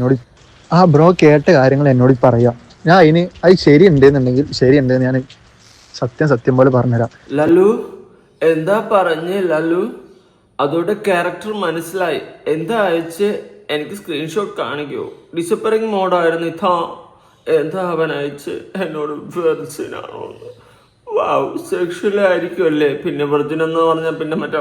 എന്നോട് ആ ബ്രോ കേട്ട കാര്യങ്ങൾ എന്നോട് പറയാം. ഞാൻ അതിന് അത് ശരി ഉണ്ടെന്നുണ്ടെങ്കിൽ ശരി ഉണ്ട് ഞാൻ സത്യം സത്യം പോലെ പറഞ്ഞുതരാം. ലല്ലു എന്താ പറഞ്ഞ് ലല്ലു? അതോടെ ക്യാരക്ടർ മനസ്സിലായി. എന്താ അയച്ച്? എനിക്ക് സ്ക്രീൻഷോട്ട് കാണിക്കോ. ഡിസപ്പറിങ് മോഡായിരുന്നു ഇതാ. എന്താ അവൻ അയച്ച്? എന്നോട് വെർജിനാണോ വാവ് സെക്ഷൽ ആയിരിക്കുമല്ലേ പിന്നെ വെർജിൻ എന്ന് പറഞ്ഞാൽ പിന്നെ മറ്റേ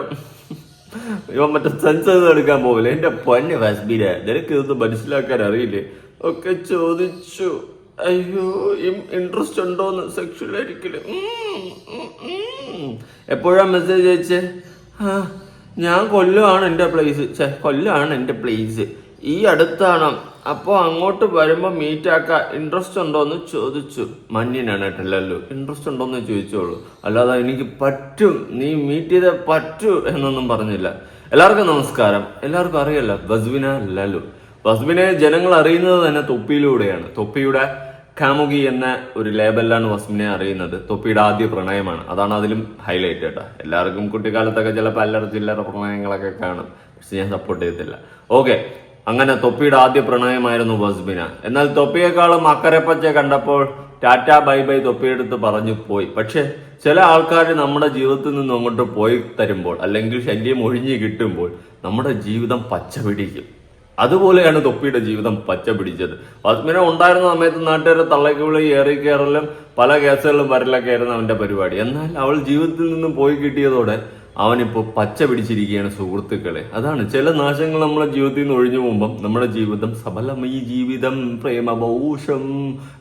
ഇവൻ മറ്റേ സെൻസസ് എടുക്കാൻ പോകില്ല എന്റെ പൊന്നെ വസ്ബീര നിനക്ക് ഇതൊന്നും മനസ്സിലാക്കാൻ അറിയില്ലേ. ഒക്കെ ചോദിച്ചു അയ്യോ ഇൻട്രസ്റ്റ് ഉണ്ടോന്ന് സെക്ഷൽ ആയിരിക്കില്ല. എപ്പോഴാ മെസ്സേജ് അയച്ചേ? ഞാൻ കൊല്ലമാണ് എന്റെ പ്ലേസ് കൊല്ലമാണ് എന്റെ പ്ലേസ് ഈ അടുത്താണ്? അപ്പോൾ അങ്ങോട്ട് വരുമ്പോൾ മീറ്റ് ഇൻട്രസ്റ്റ് ഇൻട്രസ്റ്റ് ഉണ്ടോന്ന് ചോദിച്ചു. മഞ്ഞിനാണ് കേട്ടല്ലോ ഇൻട്രസ്റ്റ് ഉണ്ടോ എന്ന് ചോദിച്ചോളൂ. അല്ലാതെ എനിക്ക് പറ്റും. നീ മീറ്റ് ചെയ്തേ പറ്റൂ എന്നൊന്നും പറഞ്ഞില്ല. എല്ലാവർക്കും നമസ്കാരം. എല്ലാവർക്കും അറിയല്ല ബസ്വിന ലല്ലു. ബസ്വിനെ ജനങ്ങൾ അറിയുന്നത് തന്നെ തൊപ്പിയിലൂടെയാണ്. തൊപ്പിയുടെ കാമുകി എന്ന ഒരു ലേബലിലാണ് വസ്മിനെ അറിയുന്നത്. തൊപ്പിയുടെ ആദ്യ പ്രണയമാണ്. അതാണ് അതിലും ഹൈലൈറ്റ് കേട്ടോ എല്ലാവർക്കും കുട്ടിക്കാലത്തൊക്കെ ചിലപ്പോൾ അല്ലറ ചില്ലറ പ്രണയങ്ങളൊക്കെ കാണും. പക്ഷെ ഞാൻ സപ്പോർട്ട് ചെയ്യത്തില്ല ഓക്കെ അങ്ങനെ തൊപ്പിയുടെ ആദ്യ പ്രണയമായിരുന്നു വസ്ബിന. എന്നാൽ തൊപ്പിയെക്കാളും അക്കരപ്പച്ച കണ്ടപ്പോൾ ടാറ്റ ബൈ ബൈ തൊപ്പിയെടുത്ത് പറഞ്ഞു പോയി. പക്ഷെ ചില ആൾക്കാർ നമ്മുടെ ജീവിതത്തിൽ നിന്ന് അങ്ങോട്ട് പോയി തരുമ്പോൾ അല്ലെങ്കിൽ ശല്യം ഒഴിഞ്ഞു കിട്ടുമ്പോൾ നമ്മുടെ ജീവിതം പച്ച പിടിക്കും. അതുപോലെയാണ് തൊപ്പിയുടെ ജീവിതം പച്ച പിടിച്ചത്. ബസ്മിന ഉണ്ടായിരുന്ന സമയത്ത് നാട്ടുകാരെ തള്ളക്കുള്ളി ഏറി കയറലും പല കേസുകളിലും വരലൊക്കെ ആയിരുന്നു അവന്റെ പരിപാടി. എന്നാൽ അവൾ ജീവിതത്തിൽ നിന്നും പോയി കിട്ടിയതോടെ അവനിപ്പോ പച്ച പിടിച്ചിരിക്കുകയാണ് സുഹൃത്തുക്കളെ. അതാണ് ചില നാശങ്ങൾ നമ്മളെ ജീവിതത്തിൽ നിന്ന് ഒഴിഞ്ഞു പോകുമ്പം നമ്മുടെ ജീവിതം സഫലമയി ജീവിതം പ്രേമഭൂഷം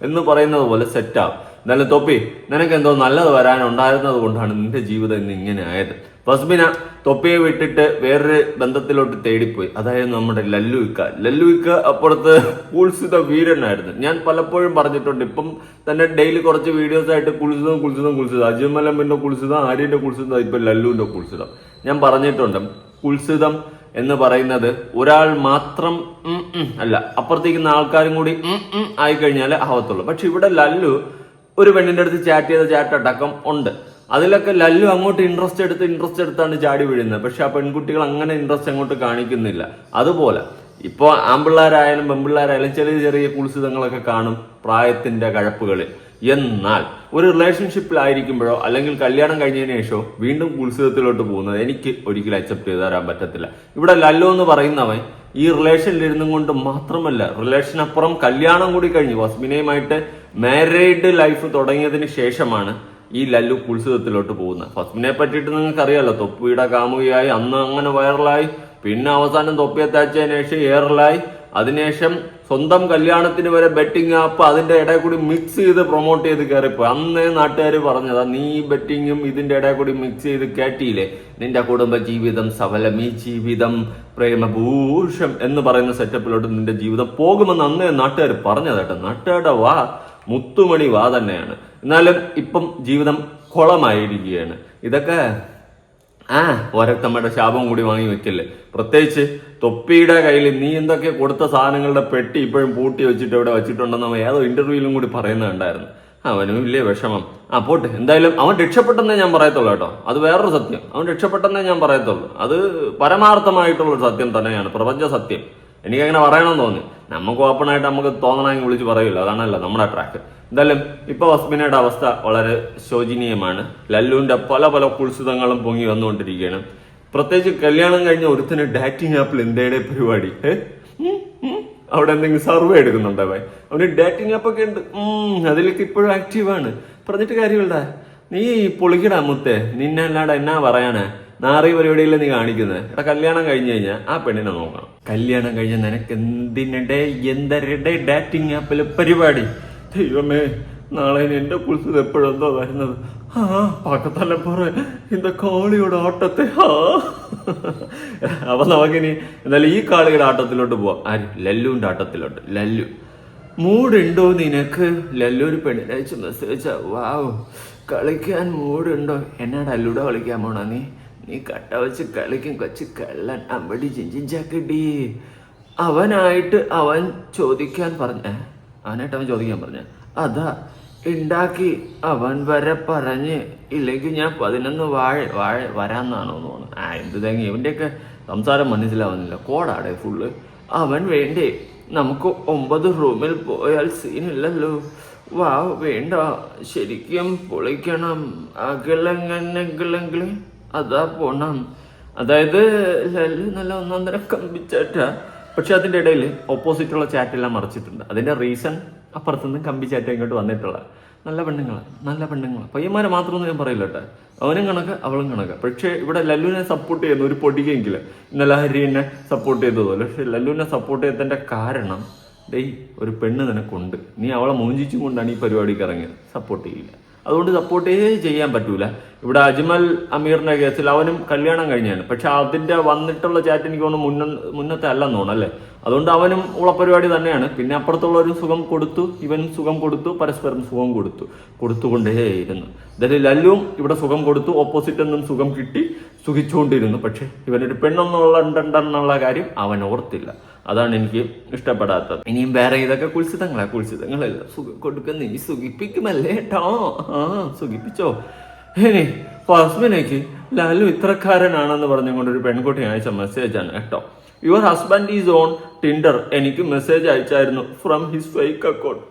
എന്ന് പറയുന്നത് പോലെ സെറ്റാവും എന്നാലും തൊപ്പി നിനക്ക് എന്തോ നല്ലത് വരാനുണ്ടായിരുന്നത് കൊണ്ടാണ് നിന്റെ ജീവിതം ഇന്ന് ഇങ്ങനെ ആയത്. ഫസ്ബിന തൊപ്പിയെ വിട്ടിട്ട് വേറൊരു ബന്ധത്തിലോട്ട് തേടിപ്പോയി. അതായത് നമ്മുടെ ലല്ലുവിക്ക. ലല്ലുവിക്ക അപ്പുറത്ത് കുൽസിത വീരനായിരുന്നു. ഞാൻ പലപ്പോഴും പറഞ്ഞിട്ടുണ്ട് ഇപ്പം തന്നെ ഡെയിലി കുറച്ച് വീഡിയോസ് ആയിട്ട് കുൽസിതം കുൽസിതം കുൽസിതം. അജുമലമ്പിന്റെ കുൽസിതം ആര്യന്റെ കുൽസിതം ഇപ്പൊ ലല്ലുവിന്റെ കുൽസിതം. ഞാൻ പറഞ്ഞിട്ടുണ്ട് കുൽസിതം എന്ന് പറയുന്നത് ഒരാൾ മാത്രം അല്ല അപ്പുറത്തേക്കുന്ന ആൾക്കാരും കൂടി ആയിക്കഴിഞ്ഞാൽ ആവത്തുള്ളൂ. പക്ഷെ ഇവിടെ ലല്ലു ഒരു പെണ്ണിന്റെ അടുത്ത് ചാറ്റ് ചെയ്ത ചാറ്റ് അടക്കം ഉണ്ട്. അതിലൊക്കെ ലല്ലു അങ്ങോട്ട് ഇൻട്രസ്റ്റ് എടുത്ത് ഇൻട്രസ്റ്റ് എടുത്താണ് ചാടി വീഴുന്നത്. പക്ഷെ ആ പെൺകുട്ടികൾ അങ്ങനെ ഇൻട്രസ്റ്റ് അങ്ങോട്ട് കാണിക്കുന്നില്ല. അതുപോലെ ഇപ്പോൾ ആമ്പിള്ളാരായാലും പെൺപിള്ളേരായാലും ചെറിയ ചെറിയ കുൽസിതങ്ങളൊക്കെ കാണും പ്രായത്തിന്റെ കഴപ്പുകളിൽ. എന്നാൽ ഒരു റിലേഷൻഷിപ്പിലായിരിക്കുമ്പോഴോ അല്ലെങ്കിൽ കല്യാണം കഴിഞ്ഞതിന് ശേഷമോ വീണ്ടും കുൽസിതത്തിലോട്ട് പോകുന്നത് എനിക്ക് ഒരിക്കലും അക്സെപ്റ്റ് ചെയ്ത് തരാൻ പറ്റത്തില്ല. ഇവിടെ ലല്ലോ എന്ന് പറയുന്നവൻ ഈ റിലേഷനിൽ ഇരുന്നും കൊണ്ട് മാത്രമല്ല റിലേഷൻ അപ്പുറം കല്യാണം കൂടി കഴിഞ്ഞു. വസ്മിനയുമായിട്ട് മാരീഡ് ലൈഫ് തുടങ്ങിയതിന് ശേഷമാണ് ഈ ലല്ലു കുത്സിതത്തിലോട്ട് പോകുന്നത് ഫസ്മിനെ പറ്റിയിട്ട് നിങ്ങൾക്ക് അറിയാലോ തൊപ്പിയുടെ കാമുകയായി അന്ന് അങ്ങനെ വൈറലായി പിന്നെ അവസാനം തൊപ്പിയെ താച്ചതിന് ശേഷം ഏറലായി. അതിനുശേഷം സ്വന്തം കല്യാണത്തിന് വരെ ബെറ്റിംഗ് ആപ്പ് അതിന്റെ ഇടയിൽ കൂടി മിക്സ് ചെയ്ത് പ്രൊമോട്ട് ചെയ്ത് കയറിപ്പോയി. അന്നേ നാട്ടുകാർ പറഞ്ഞതാ നീ ബെറ്റിങ്ങും ഇതിന്റെ ഇടയിൽ കൂടി മിക്സ് ചെയ്ത് കയറ്റിയില്ലേ നിന്റെ കുടുംബ ജീവിതം സഫലം ഈ ജീവിതം പ്രേമഭൂഷം എന്ന് പറയുന്ന സെറ്റപ്പിലോട്ട് നിന്റെ ജീവിതം പോകുമെന്ന് അന്നേ നാട്ടുകാർ പറഞ്ഞതേട്ടോ നാട്ടുകാരുടെ വാ മുത്തുമണി വാ തന്നെയാണ്. എന്നാലും ഇപ്പം ജീവിതം കുളമായിരിക്കുകയാണ്. ഇതൊക്കെ ആ ഓരത്തമ്മയുടെ ശാപം കൂടി വാങ്ങി വെക്കല്ലേ? പ്രത്യേകിച്ച് തൊപ്പിയുടെ കയ്യിൽ നീ എന്തൊക്കെ കൊടുത്ത സാധനങ്ങളുടെ പെട്ടി ഇപ്പോഴും പൂട്ടി വെച്ചിട്ട് ഇവിടെ വെച്ചിട്ടുണ്ടെന്ന് ഏതോ ഇന്റർവ്യൂവിലും കൂടി പറയുന്നുണ്ടായിരുന്നു. അവനും വലിയ വിഷമം. ആ പോട്ടെ. എന്തായാലും അവൻ രക്ഷപ്പെട്ടെന്നേ ഞാൻ പറയത്തുള്ളൂ കേട്ടോ. അത് വേറൊരു സത്യം. അവൻ രക്ഷപ്പെട്ടെന്നേ ഞാൻ പറയത്തുള്ളൂ. അത് പരമാർത്ഥമായിട്ടുള്ള സത്യം തന്നെയാണ്. പ്രപഞ്ച സത്യം. എനിക്കങ്ങനെ പറയണമെന്ന് തോന്നി. നമുക്ക് ഓപ്പൺ ആയിട്ട് നമുക്ക് തോന്നണമെങ്കിൽ വിളിച്ച് പറയുമല്ലോ അതാണല്ലോ നമ്മുടെ ട്രാക്ക് എന്തായാലും ഇപ്പൊ വസ്മിനയുടെ അവസ്ഥ വളരെ ശോചനീയമാണ്. ലല്ലുവിന്റെ പല പല കുത്സിതങ്ങളും പൊങ്ങി വന്നുകൊണ്ടിരിക്കുകയാണ്. പ്രത്യേകിച്ച് കല്യാണം കഴിഞ്ഞ ഒരുത്തിന് ഡാറ്റിംഗ് ആപ്പിൽ എന്തേടെ പരിപാടി. അവിടെ എന്തെങ്കിലും സർവേ എടുക്കുന്നുണ്ടോ ഭായി? അവന് ഡേറ്റിംഗ് ആപ്പ് ഒക്കെ ഉണ്ട്. അതിലൊക്കെ ഇപ്പോഴും ആക്റ്റീവാണ് പറഞ്ഞിട്ട് കാര്യമില്ല നീ പൊളിക്കടാ മുത്തേ നിന്നെ അല്ലാതെ എന്നാ പറയാനാ നാറി പരിപാടിയിൽ നീ കാണിക്കുന്നത് എടാ കല്യാണം കഴിഞ്ഞു കഴിഞ്ഞാൽ ആ പെണ്ണിനെ നോക്കണം. കല്യാണം കഴിഞ്ഞ നിനക്ക് എന്തിനടേ എന്തരുടെ ഡാറ്റിംഗ് ആപ്പിലെ പരിപാടി? ദൈവമേ നാളെ എന്റെ കുളിച്ചത് എപ്പോഴെന്തോ വരുന്നത്? ആ പക്കത്തലപ്പുറ ഇന്ന കാളിയുടെ ആട്ടത്തെ ആ. അപ്പൊ നമുക്കിനി എന്നാലും ഈ കാളിയുടെ ആട്ടത്തിലോട്ട് പോവാം. ആര്? ലല്ലുവിന്റെ ആട്ടത്തിലോട്ട്. ലല്ലു. മൂടുണ്ടോ നിനക്ക്? ലല്ലൂർ പെണ്ണിനെ അയച്ച് മെസ്സേജ് വാവ്. കളിക്കാൻ മൂടുണ്ടോ? എന്നാടാ ലുഡോ കളിക്കാൻ പോണ നീ? നീ കട്ട വെച്ച് കളിക്കും കൊച്ചു കള്ളൻ അമ്പടി ചിഞ്ചിഞ്ചാക്കടി അവനായിട്ട് അവൻ ചോദിക്കാൻ പറഞ്ഞ അവനായിട്ട് അവൻ ചോദിക്കാൻ പറഞ്ഞ അതാ ഉണ്ടാക്കി അവൻ വരെ പറഞ്ഞ് ഇല്ലെങ്കിൽ ഞാൻ പതിനൊന്ന് വാഴ വാഴ വരാന്നാണോ എന്ന് തോന്നുന്നു. ആ എന്ത് തേങ്ങി ഇവന്റെയൊക്കെ സംസാരം മനസ്സിലാവുന്നില്ല. കോടാടെ ഫുള്ള് അവൻ വേണ്ടേ നമുക്ക് ഒമ്പത് റൂമിൽ പോയാൽ സീനില്ലല്ലോ. വാ വേണ്ട. ശരിക്കും പൊളിക്കണം. അകലങ്ങനെങ്കിലെങ്കിൽ അതാ പോണം. അതായത് ലല്ലു നല്ല ഒന്നാന്തര തരം കമ്പിച്ചാറ്റ പക്ഷെ അതിന്റെ ഇടയിൽ ഓപ്പോസിറ്റുള്ള ചാറ്റെല്ലാം മറിച്ചിട്ടുണ്ട്. അതിന്റെ റീസൺ അപ്പുറത്തുനിന്ന് കമ്പിച്ചാറ്റ ഇങ്ങോട്ട് വന്നിട്ടുള്ള. നല്ല പെണ്ണുങ്ങൾ നല്ല പെണ്ണുങ്ങൾ പയ്യന്മാരെ മാത്രമൊന്നും ഞാൻ പറയില്ല കേട്ടോ. അവനും കണക്ക് അവളും കണക്ക്. പക്ഷേ ഇവിടെ ലല്ലുവിനെ സപ്പോർട്ട് ചെയ്യുന്ന ഒരു പൊടിക്കെങ്കിലും ഇന്നലെ ഹരിനെ സപ്പോർട്ട് ചെയ്തതുപോലെ. പക്ഷെ ലല്ലുവിനെ സപ്പോർട്ട് ചെയ്തതിന്റെ കാരണം ഡേയ് ഒരു പെണ്ണ് നിനക്കുണ്ട്. നീ അവളെ മോഞ്ചിച്ചും കൊണ്ടാണ് ഈ പരിപാടിക്ക് ഇറങ്ങിയത്. സപ്പോർട്ട് ചെയ്യില്ല. അതുകൊണ്ട് സപ്പോർട്ട് ചെയ്യാൻ പറ്റൂല. ഇവിടെ അജ്മൽ അമീറിന്റെ കേസിൽ അവനും കല്യാണം കഴിഞ്ഞാണ്. പക്ഷെ അതിന്റെ വന്നിട്ടുള്ള ചാറ്റ് എനിക്ക് തോന്നുന്നു മുന്ന മുന്നത്തെ അല്ലെന്ന് തോന്നുന്നു അതുകൊണ്ട് അവനും ഉള്ള പരിപാടി തന്നെയാണ്. പിന്നെ അപ്പുറത്തുള്ളവരും സുഖം കൊടുത്തു ഇവനും സുഖം കൊടുത്തു പരസ്പരം സുഖം കൊടുത്തു കൊടുത്തുകൊണ്ടേയിരുന്നു. അതായത് ലല്ലും ഇവിടെ സുഖം കൊടുത്തു ഓപ്പോസിറ്റ് നിന്നും സുഖം കിട്ടി സുഖിച്ചുകൊണ്ടിരുന്നു. പക്ഷെ ഇവനൊരു പെണ്ണൊന്നുള്ള ഉണ്ടെന്നുള്ള കാര്യം അവൻ ഓർത്തില്ല. അതാണ് എനിക്ക് ഇഷ്ടപ്പെടാത്തത്. ഇനിയും വേറെ ഇതൊക്കെ കുൽസിതങ്ങളാ കുൽസിതങ്ങളല്ല സുഖം കൊടുക്കുന്ന നീ സുഖിപ്പിക്കുമല്ലേ കേട്ടോ ആ സുഖിപ്പിച്ചോ? ഇനി ഫസ്മിനേക്ക് ലാലു ഇത്രക്കാരനാണെന്ന് പറഞ്ഞുകൊണ്ട് ഒരു പെൺകുട്ടി അയച്ച മെസ്സേജ് ആണ് കേട്ടോ. Your husband is on Tinder എനിക്ക് മെസ്സേജ് അയച്ചായിരുന്നു ഫ്രം ഹിസ് ഫേക്ക് അക്കൗണ്ട്.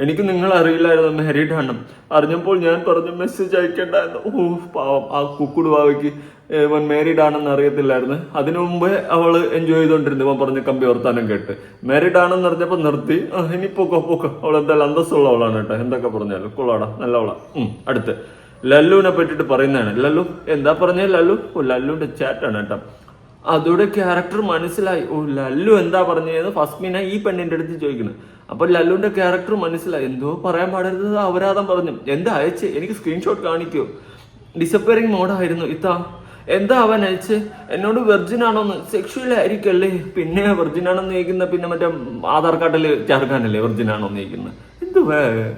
എനിക്ക് നിങ്ങൾ അറിയില്ലായിരുന്നു ഹരി ആണ് അറിഞ്ഞപ്പോൾ ഞാൻ പറഞ്ഞു മെസ്സേജ് അയക്കേണ്ടായിരുന്നു. ഓ പാവം. ആ കുക്കുട് ബാവയ്ക്ക് ഇവൻ മാരീഡ് ആണെന്ന് അറിയത്തില്ലായിരുന്നു. അതിനു മുമ്പേ അവൾ എൻജോയ് ചെയ്തുകൊണ്ടിരുന്നു ഇവൻ പറഞ്ഞ കമ്പി വർത്താനം കേട്ട്. മാരീഡ് ആണെന്ന് അറിഞ്ഞപ്പോൾ നിർത്തി. ഇനി പോക്കോ പോക്കോ. അവൾ എന്തായാലും അന്തസ്സുള്ള അവളാണ് കേട്ടോ. എന്തൊക്കെ പറഞ്ഞാലും. കൊള്ളാടാ നല്ലവളാ അടുത്ത്. ലല്ലുവിനെ പറ്റിട്ട് പറയുന്നതാണ്. ലല്ലു എന്താ പറഞ്ഞേ ലല്ലു? ഓ ലല്ലുവിന്റെ ചാറ്റാണ് കേട്ടോ. അതോടെ ക്യാരക്ടർ മനസ്സിലായി. ഓ ലല്ലു എന്താ പറഞ്ഞതെന്ന് ഫസ്മിന ഈ പെണ്ണിന്റെ അടുത്ത് ചോദിക്കുന്നു. അപ്പൊ ലല്ലുവിന്റെ ക്യാരക്ടർ മനസ്സിലായി. എന്തോ പറയാൻ പാടരുത് അപരാധം പറഞ്ഞു. എന്താ അയച്ച്? എനിക്ക് സ്ക്രീൻഷോട്ട് കാണിക്കോ. ഡിസപ്പയറിങ് മോഡായിരുന്നു ഇത്താ എന്താ അവൻ അയച്ച്? എന്നോട് വെർജിൻ ആണോന്ന്. സെക്ഷുവൽ ആയിരിക്കല്ലേ. പിന്നെ വെർജിൻ ആണെന്ന് ചോദിക്കുന്ന പിന്നെ മറ്റേ ആധാർ കാർഡിൽ ചേർക്കാനല്ലേ വെർജിൻ ആണോന്ന് ചോദിക്കുന്നത്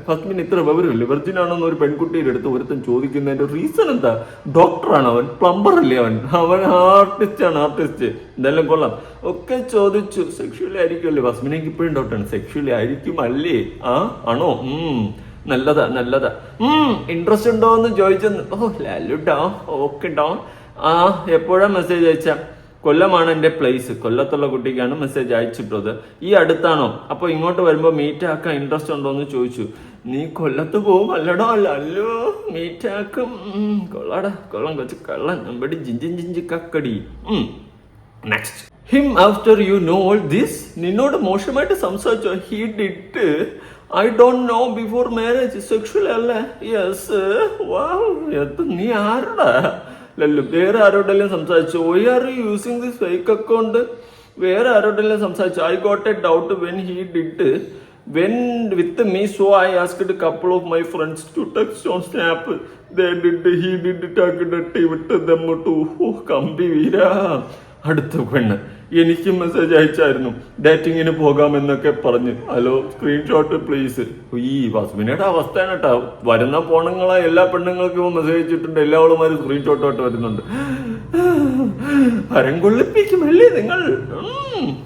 ഫസ്മിന് ഇത്ര വിവരമില്ലേ? വെർജിൻ ആണോന്ന് ഒരു പെൺകുട്ടിയുടെ അടുത്ത് ഒരുത്തൻ ചോദിക്കുന്നതിന്റെ റീസൺ എന്താ? ഡോക്ടറാണ് അവൻ പ്ലംബർ അല്ലേ അവൻ? അവൻ ആർട്ടിസ്റ്റ് ആണ് ആർട്ടിസ്റ്റ് എന്തായാലും കൊള്ളാം. ഒക്കെ ചോദിച്ചു. സെക്ഷുവലി ആയിരിക്കുമല്ലേ? ഫസ്മിനേക്ക് ഇപ്പോഴും ഡൗട്ടാണ് സെക്ഷുവലി ആയിരിക്കും അല്ലേ? ആ ആണോ? നല്ലതാ നല്ലതാ. ഉം ഇൻട്രസ്റ്റ് ഉണ്ടോ എന്ന് ചോദിച്ചെന്ന്. ഓ ലാലുട്ടോ ഓക്കെ ഡോ. ആ എപ്പോഴാ മെസ്സേജ് അയച്ച? കൊല്ലമാണ് എന്റെ പ്ലേസ് കൊല്ലത്തുള്ള കുട്ടിക്കാണ് മെസ്സേജ് അയച്ചിട്ടത് ഈ അടുത്താണോ? അപ്പൊ ഇങ്ങോട്ട് വരുമ്പോൾ മീറ്റ് ആക്കാൻ ഇൻട്രസ്റ്റ് ഉണ്ടോ എന്ന് ചോദിച്ചു. നീ കൊല്ലത്ത് പോവും അല്ലടോ? അല്ല അല്ലോ മീറ്റ് ആക്കും. കൊള്ളാടാ കൊള്ളം കൊച്ചു കള്ളൻ. നമ്പടി ജിഞ്ചിൻ ജിഞ്ചി കക്കടി. Next him after you know all this നിന്നോട് മോശമായിട്ട് സംസാരിച്ചോ? He did I don't know before marriage sexual അല്ലേ? യെസ് വാ നീ ആരടാ? ലല്ലു. വേറെ ആരോടെല്ലാം സംസാരിച്ചു. Why are you using this fake account വേറെ ആരോടെല്ലാം സംസാരിച്ചു. I got a doubt when he did when with me so I asked couple of my friends to text on snap they did he did talk ഡട്ടി വിട്ട് to കമ്പി വീരാ. അടുത്ത പെണ്ണ്. എനിക്ക് message അയച്ചായിരുന്നു. ഡേറ്റിങ്ങിന് പോകാമെന്നൊക്കെ പറഞ്ഞ്. Hello screenshot please ഈ വസ്മിനയുടെ അവസ്ഥയാണ് കേട്ടോ വരുന്ന പോണങ്ങളെ എല്ലാ പെണ്ണുങ്ങൾക്കും മെസ്സേജ് അയച്ചിട്ടുണ്ട്. എല്ലാവളുമാരും സ്ക്രീൻഷോട്ടോട്ട് വരുന്നുണ്ട്. ഹരം കൊള്ളിപ്പിക്കുമല്ലേ നിങ്ങൾ?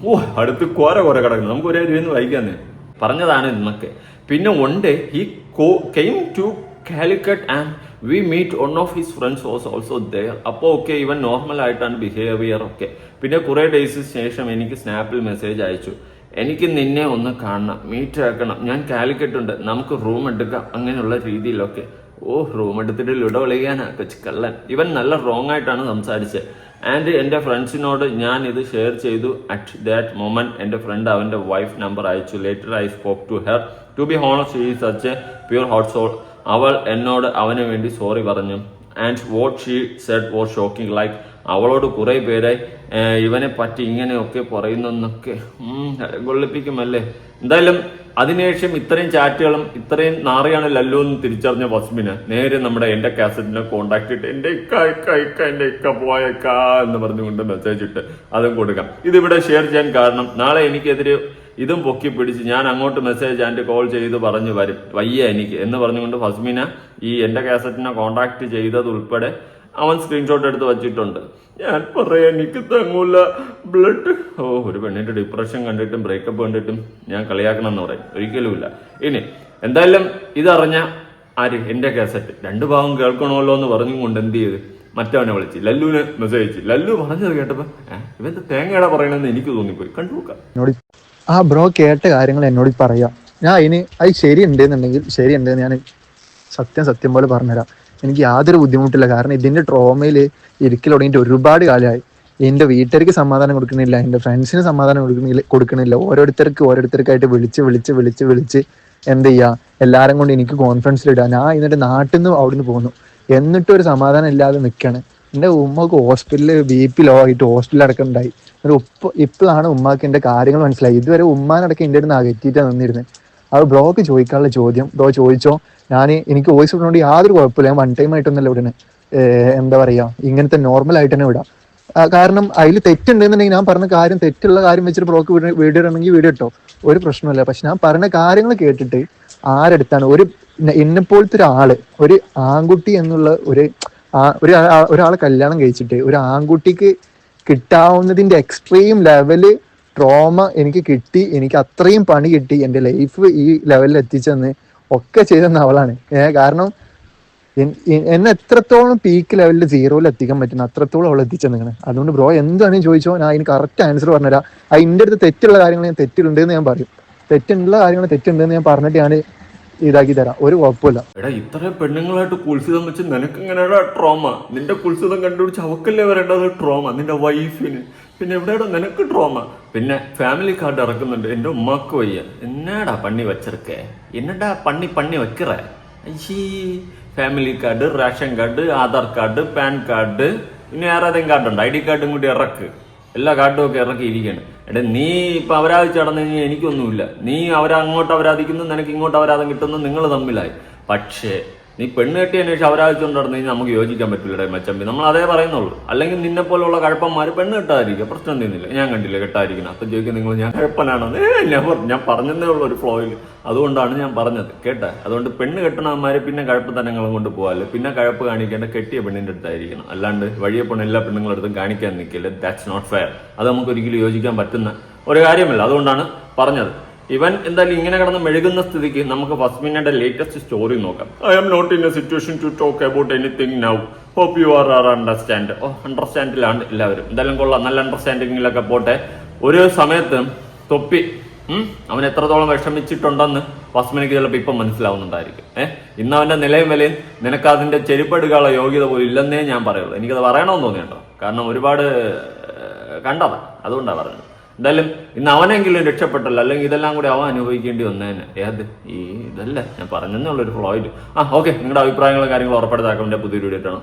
ഓ അടുത്ത് കോര കോര കിടക്കുന്നു. നമുക്ക് ഒരേ രൂപ വായിക്കാന്നേ. പറഞ്ഞതാണ് ഇന്നൊക്കെ. പിന്നെ ഉണ്ട് day he came to Calicut and we meet one of his friends was also there അപ്പോൾ ഓക്കെ ഇവൻ നോർമൽ ആയിട്ടാണ് ബിഹേവിയർ ഒക്കെ. പിന്നെ കുറേ ഡേയ്സ് ശേഷം എനിക്ക് സ്നാപ്പിൽ മെസ്സേജ് അയച്ചു. എനിക്ക് നിന്നെ ഒന്ന് കാണണം മീറ്റ് ആക്കണം. ഞാൻ കാലിക്കറ്റ് ഉണ്ട് നമുക്ക് റൂം എടുക്കാം അങ്ങനെയുള്ള രീതിയിലൊക്കെ. ഓ റൂം എടുത്തിട്ട് ലുഡോ കളിക്കാനാ കൊച്ചു കള്ളൻ ഇവൻ നല്ല റോങ് ആയിട്ടാണ് സംസാരിച്ചത് ആൻഡ് എന്റെ ഫ്രണ്ട്സിനോട് ഞാൻ ഇത് ഷെയർ ചെയ്തു. അറ്റ് ദാറ്റ് മൊമെന്റ് എന്റെ ഫ്രണ്ട് അവന്റെ വൈഫ് നമ്പർ അയച്ചു. Later I spoke to her to be honest ഈ such a pure hot soul അവൾ എന്നോട് അവന് വേണ്ടി സോറി പറഞ്ഞു. And what she said was shocking like അവളോട് കുറേ പേരെ ഇവനെ പറ്റി ഇങ്ങനെയൊക്കെ പറയുന്നെന്നൊക്കെ കൊള്ളിപ്പിക്കുമല്ലേ? എന്തായാലും അതിനുശേഷം ഇത്രയും ചാറ്റുകളും ഇത്രയും നാറിയാണ് ലല്ലു എന്ന് തിരിച്ചറിഞ്ഞ വസ്മിന് നേരെ നമ്മുടെ എന്റെ കാസറ്റിനെ കോണ്ടാക്ട് ഇട്ട് എന്റെ ഇക്ക ഇക്ക ഇക്ക എന്റെ ഇക്ക പോയക്ക എന്ന് പറഞ്ഞുകൊണ്ട് മെസ്സേജ് ഇട്ട് അതും കൊടുക്കാം. ഇതിവിടെ ഷെയർ ചെയ്യാൻ കാരണം നാളെ എനിക്കെതിരെ ഇതും പൊക്കി പിടിച്ച് ഞാൻ അങ്ങോട്ട് മെസ്സേജ് ആൻഡ് കോൾ ചെയ്ത് പറഞ്ഞു വരും. വയ്യ എനിക്ക്. എന്ന് പറഞ്ഞുകൊണ്ട് ഫസ്മിന ഈ എന്റെ കാസറ്റിനെ കോണ്ടാക്ട് ചെയ്തത് ഉൾപ്പെടെ അവൻ സ്ക്രീൻഷോട്ട് എടുത്ത് വച്ചിട്ടുണ്ട്. ഞാൻ പറയാൻ എനിക്ക് തങ്ങൂല. ബ്ലഡ് ഓ ഒരു പെണ്ണിന്റെ ഡിപ്രഷൻ കണ്ടിട്ടും ബ്രേക്കപ്പ് കണ്ടിട്ടും ഞാൻ കളിയാക്കണം എന്ന് പറയും. ഒരിക്കലുമില്ല. ഇനി എന്തായാലും ഇതറിഞ്ഞ ആര്? എന്റെ കാസറ്റ് രണ്ട് ഭാഗം കേൾക്കണമല്ലോ എന്ന് പറഞ്ഞും കൊണ്ട് എന്ത് ചെയ്ത്? മറ്റവനെ വിളിച്ച്. ലല്ലുവിനെ മെസ്സേജ് ലല്ലു പറഞ്ഞത് കേട്ടപ്പോ "ഏ, ഇവന്റെ തേങ്ങയുടെ പറയണെന്ന് എനിക്ക് തോന്നിപ്പോയി. കണ്ടു നോക്കാം ആ ബ്രോ കേട്ട കാര്യങ്ങൾ എന്നോട് പറയാം. ഞാൻ അതിന് അത് ശരി ഉണ്ടെന്നുണ്ടെങ്കിൽ ശരി ഉണ്ടെന്ന് ഞാൻ സത്യം സത്യം പോലെ പറഞ്ഞുതരാം. എനിക്ക് യാതൊരു ബുദ്ധിമുട്ടില്ല. കാരണം ഇതിന്റെ ട്രോമയിൽ ഇരിക്കൽ തുടങ്ങിയിട്ട് ഒരുപാട് കാലമായി. എന്റെ വീട്ടുകാർക്ക് സമാധാനം കൊടുക്കണില്ല എന്റെ ഫ്രണ്ട്സിന് സമാധാനം കൊടുക്കണില്ല കൊടുക്കണില്ല ഓരോരുത്തർക്ക് ഓരോരുത്തർക്കായിട്ട് വിളിച്ച് വിളിച്ച് വിളിച്ച് വിളിച്ച് എന്ത് ചെയ്യുക എല്ലാരും കൊണ്ട് എനിക്ക് കോൺഫിഡൻസിൽ ഇടുക ഞാൻ എന്നിട്ട് നാട്ടിൽ നിന്ന് അവിടുന്ന് പോന്നു. എന്നിട്ടും ഒരു സമാധാനം ഇല്ലാതെ നിൽക്കുകയാണ് എന്റെ ഉമ്മക്ക് ഹോസ്പിറ്റലിൽ ബി പി ലോ ആയിട്ട് ഹോസ്പിറ്റലിൽ അടക്കം ഉണ്ടായി ഒരു ഇപ്പോഴാണ് ഉമ്മാക്ക് എന്റെ കാര്യങ്ങൾ മനസ്സിലായി ഇതുവരെ ഉമ്മാനടക്കം എന്റെ അടുത്ത് അകറ്റിയിട്ടാണ് നിന്നിരുന്നത് അത് ബ്രോക്ക് ചോദിക്കാനുള്ള ചോദ്യം. ബ്രോ ചോദിച്ചോ? ഞാൻ എനിക്ക് വോയിസ് വിടുന്നതുകൊണ്ട് യാതൊരു കുഴപ്പമില്ല. ഞാൻ വൺ ടൈം ആയിട്ടൊന്നല്ല ഇവിടെ എന്താ പറയാ? ഇങ്ങനത്തെ നോർമൽ ആയിട്ട് തന്നെ വിടാം. കാരണം അതിൽ തെറ്റുണ്ടെന്നുണ്ടെങ്കിൽ ഞാൻ പറഞ്ഞ കാര്യം തെറ്റുള്ള കാര്യം വെച്ചിട്ട് ബ്രോക്ക് വീഡിയോ ഇടണമെങ്കിൽ വീഡിയോ ഇട്ടോ ഒരു പ്രശ്നമില്ല പക്ഷെ ഞാൻ പറഞ്ഞ കാര്യങ്ങൾ കേട്ടിട്ട് ആരെടുത്താണ്? ഒരു എന്നെ പോലത്തെ ഒരാൾ ഒരു ആൺകുട്ടി എന്നുള്ള ഒരു ഒരു ഒരാൾ കല്യാണം കഴിച്ചിട്ട് ഒരു ആൺകുട്ടിക്ക് കിട്ടാവുന്നതിന്റെ എക്സ്ട്രീം ലെവൽ ട്രോമ എനിക്ക് കിട്ടി എനിക്ക് അത്രയും പണി കിട്ടി എന്റെ ലൈഫ് ഈ ലെവലിൽ എത്തിച്ചെന്ന് ഒക്കെ ചെയ്തെന്ന അവളാണ്. കാരണം എന്നെ എത്രത്തോളം പീക്ക് ലെവലിൽ സീറോയിൽ എത്തിക്കാൻ പറ്റുന്ന അത്രത്തോളം അവൾ എത്തിച്ചെന്നാണ് അതുകൊണ്ട് ബ്രോ എന്താണ് ചോദിച്ചോ ഞാൻ അതിന് കറക്റ്റ് ആൻസർ പറഞ്ഞുതരാം. അതിന്റെ അടുത്ത് തെറ്റുള്ള കാര്യങ്ങൾ ഞാൻ തെറ്റിലുണ്ടെന്ന് ഞാൻ പറയും. തെറ്റുള്ള കാര്യങ്ങൾ തെറ്റുണ്ടെന്ന് ഞാൻ പറഞ്ഞിട്ട് ഞാൻ ഇതാക്കി തരാം. ഒരു കുഴപ്പമില്ല. എടാ ഇത്ര പെണ്ണുങ്ങളായിട്ട് കുൽസിതം വെച്ച് നിനക്ക് എങ്ങനെയാടാ ട്രോമ നിന്റെ കുൽസിതം കണ്ടുപിടിച്ച് അവക്കല്ലേ വരേണ്ടത് ട്രോമ നിന്റെ വൈഫിന് പിന്നെ എവിടെയാടാ നിനക്ക് ട്രോമ പിന്നെ ഫാമിലി കാർഡ് ഇറക്കുന്നുണ്ട്. എന്റെ ഉമ്മാക്ക് വയ്യ. എന്നാടാ പണി വെച്ചിരിക്കേ എന്നടാ പണി പണി വെക്കറേ? അയ്യീ. Family card ration card Aadhaar card PAN card പിന്നെ വേറെ ഏതെങ്കിലും ഉണ്ട്? ഐ ഡി കാർഡും കൂടി ഇറക്ക്. എല്ലാ കാട്ടും ഒക്കെ ഇറക്കിയിരിക്കുകയാണ് എടേ നീ ഇപ്പൊ അപരാധിച്ച് ചടന്നു കഴിഞ്ഞാൽ എനിക്കൊന്നുമില്ല. നീ അവരങ്ങോട്ട് അവരാധിക്കുന്നു നിനക്ക് ഇങ്ങോട്ട് അപരാധം കിട്ടുന്നു നിങ്ങൾ തമ്മിലായി. പക്ഷേ നീ പെണ്ണ് കെട്ടിയതിനു ശേഷം അപരാധിച്ചുകൊണ്ട് നടന്നു കഴിഞ്ഞാൽ നമുക്ക് യോജിക്കാൻ പറ്റില്ല മച്ചമ്പി. നമ്മൾ അതേ പറയുന്നുള്ളൂ. അല്ലെങ്കിൽ നിന്നെ പോലുള്ള കഴപ്പന്മാർ പെണ്ണ് കെട്ടാതിരിക്കുക. പ്രശ്നം തീർന്നില്ല ഞാൻ കണ്ടില്ല കെട്ടാതിരിക്കുന്നത് അപ്പം ചോദിക്കും നിങ്ങൾ ഞാൻ കഴപ്പനാണെന്ന് ഞാൻ ഞാൻ പറഞ്ഞതേ ഉള്ളൂ ഒരു ഫ്ലോയിൽ അതുകൊണ്ടാണ് ഞാൻ പറഞ്ഞത്. കേട്ടെ? അതുകൊണ്ട് പെണ്ണ് കെട്ടണമാര് പിന്നെ കഴപ്പ് കഴപ്പത്തനങ്ങളും കൊണ്ട് പോകാൽ പിന്നെ കഴപ്പ് കാണിക്കേണ്ട കെട്ടിയ പെണ്ണിന്റെ അടുത്തായിരിക്കണം. അല്ലാണ്ട് വഴിയെ പോണ എല്ലാ പെണ്ണുങ്ങളുടെ അടുത്തും കാണിക്കാൻ നിൽക്കില്ല? ദാറ്റ്സ് നോട്ട് ഫെയർ അത് നമുക്ക് ഒരിക്കലും യോജിക്കാൻ പറ്റുന്ന ഒരു കാര്യമല്ല. അതുകൊണ്ടാണ് പറഞ്ഞത്. ഇവൻ എന്തായാലും ഇങ്ങനെ കിടന്ന് മെഴുകുന്ന സ്ഥിതിക്ക് നമുക്ക് ഫസ്മിനയുടെ ലേറ്റസ്റ്റ് സ്റ്റോറി നോക്കാം. I am not in a situation to talk about anything now hope you are are understand ഓ അണ്ടർസ്റ്റാൻഡിലാണ് എല്ലാവരും. എന്തായാലും കൊള്ളാം. നല്ല അണ്ടർസ്റ്റാൻഡിങ്ങിലൊക്കെ പോട്ടെ. ഒരു സമയത്ത് തൊപ്പി അവൻ എത്രത്തോളം വിഷമിച്ചിട്ടുണ്ടെന്ന് ഫസ്മിനക്ക് ചിലപ്പോൾ ഇപ്പം മനസ്സിലാവുന്നുണ്ടായിരിക്കും. ഏഹ് ഇന്ന് അവന്റെ നിലയും വിലയും നിനക്ക് അതിന്റെ ചെരുപ്പെടുക്കാനുള്ള യോഗ്യത പോലും ഇല്ലെന്നേ ഞാൻ പറയുള്ളൂ. എനിക്കത് പറയണമെന്ന് തോന്നിയിട്ടോ കാരണം ഒരുപാട് കണ്ടതാണ് കണ്ടതാ. അതുകൊണ്ടാണ് പറഞ്ഞത്. എന്തായാലും ഇന്ന് അവനെങ്കിലും രക്ഷപ്പെട്ടല്ലോ. അല്ലെങ്കിൽ ഇതെല്ലാം കൂടി അവൻ അനുഭവിക്കേണ്ടി വന്നേനെ. ഏത്? ഈ ഇതല്ല. ഞാൻ പറഞ്ഞെന്നുള്ളൊരു ഫ്ലോയിൽ ആ ഓക്കെ നിങ്ങളുടെ അഭിപ്രായങ്ങളും കാര്യങ്ങളും ഉറപ്പെടുത്താക്കാൻ പുതിയൊരു വീഡിയോ ഇട്ടാണ്